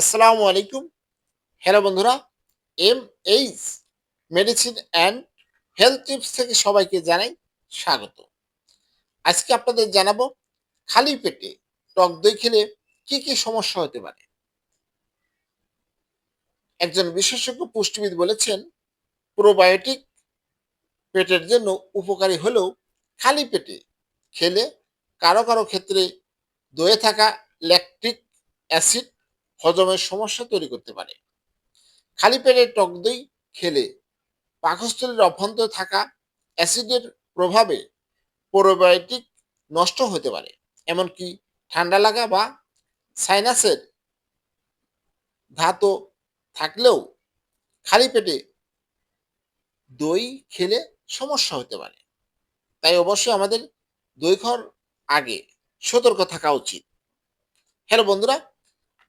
আসসালামু আলাইকুম। হ্যালো বন্ধুরা M H medicine and health tips থেকে সবাইকে জানাই স্বাগত। আজকে আপনাদের জানাব, খালি পেটে টক দই খেলে কি কি সমস্যা হতে পারে? একজন বিশেষজ্ঞ পুষ্টিবিদ বলেছেন, প্রোবায়োটিক পেটের জন্য উপকারী হলেও খালি পেটে খেলে কারও কারও ক্ষেত্রে দইয়ে থাকা ল্যাকটিক অ্যাসিড হজমের সমস্যা তৈরি করতে পারে। খালি পেটে টক দই খেলে পাকস্থলীর অভ্যন্তরে থাকা অ্যাসিডের প্রভাবে প্রোবায়োটিক নষ্ট হতে পারে, এমনকি ঠান্ডা লাগা বা সাইনাসের ধাতু থাকলেও খালি পেটে দই খেলে সমস্যা হতে পারে। তাই অবশ্যই আমাদের দই খাওয়ার আগে সতর্ক থাকা উচিত। হ্যালো বন্ধুরা